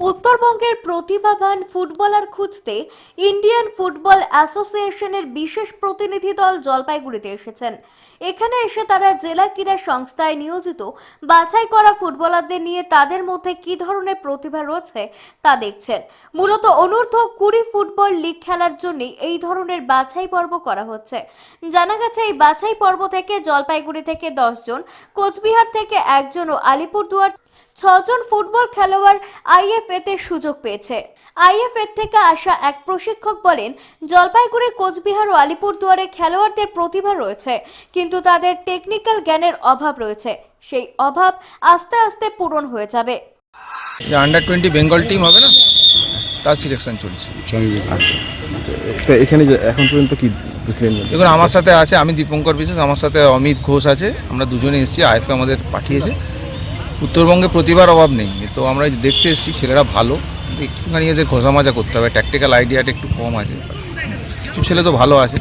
উত্তরবঙ্গের প্রতিভাবান ফুটবলার খুঁজতে ইন্ডিয়ান ফুটবল অ্যাসোসিয়েশনের বিশেষ প্রতিনিধি দল জলপাইগুড়িতে এসেছেন। এখানে এসে তারা জেলা ক্রীড়া সংস্থায় নিয়োজিত, বাছাই করা ফুটবলারদের নিয়ে তাদের মধ্যে কী ধরনের প্রতিভা রয়েছে তা দেখছেন। মূলত অনূর্ধ্ব কুড়ি ফুটবল লিগ খেলার জন্য এই ধরনের বাছাই পর্ব করা হচ্ছে। জানা গেছে, এই বাছাই পর্ব থেকে জলপাইগুড়ি থেকে দশজন কোচবিহার থেকে একজন ও আলিপুরদুয়ার ছজন ফুটবল খেলোয়াড় আইএফএ তে সুযোগ পেয়েছে। আইএফএ থেকে আসা এক প্রশিক্ষক বলেন জলপাইগুড়ি কোচবিহার ও আলিপুরদুয়ারে খেলোয়াড়দের প্রতিভা রয়েছে কিন্তু তাদের টেকনিক্যাল জ্ঞানের অভাব রয়েছে। সেই অভাব আস্তে আস্তে পূরণ হয়ে যাবে। আন্ডার টোয়েন্টি বেঙ্গল টিম হবে না? তার সিলেকশন চলছে। তো এখানে যে এখন পর্যন্ত কি বুঝলেন? দেখুন আমার সাথে আছে আমি দীপঙ্কর বিশেষ আমার সাথে অমিত ঘোষ আছে আমরা দুজনে এসেছি আইএফএ আমাদের পাঠিয়েছে। উত্তরবঙ্গে প্রতিভার অভাব নেই। তো আমরা দেখতে এসেছি ছেলেরা ভালো। একটুখানি এদের ঘষা মাজা করতে হবে। ট্যাকটিক্যাল আইডিয়াটা একটু কম আছে। কিছু ছেলে তো ভালো আছে।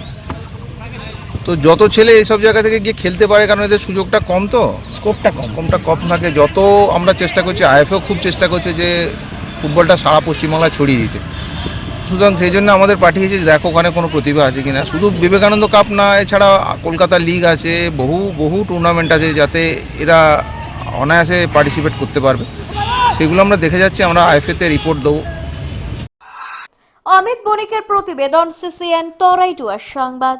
তো যত ছেলে এইসব জায়গা থেকে গিয়ে খেলতে পারে কারণ এদের সুযোগটা কম তো। স্কোপটা কম। কমটা কম থাকে। যত আমরা চেষ্টা করছি আইএফও খুব চেষ্টা করছে যে ফুটবলটা সারা পশ্চিমবাংলায় ছড়িয়ে দিতে। সুতরাং সেই জন্য আমাদের পাঠিয়েছে যে দেখো ওখানে কোনো প্রতিভা আছে কিনা। শুধু বিবেকানন্দ কাপ না এছাড়া কলকাতা লিগ আছে বহু বহু টুর্নামেন্ট আছে যাতে এরা অনায়াসে পার্টিসিপেট করতে পারবে। সেগুলো আমরা দেখে যাচ্ছি, আমরা আইএফএতে রিপোর্ট দেবো। অমিত বণিকের প্রতিবেদন সিসিএন তরাইটুয়ার সংবাদ।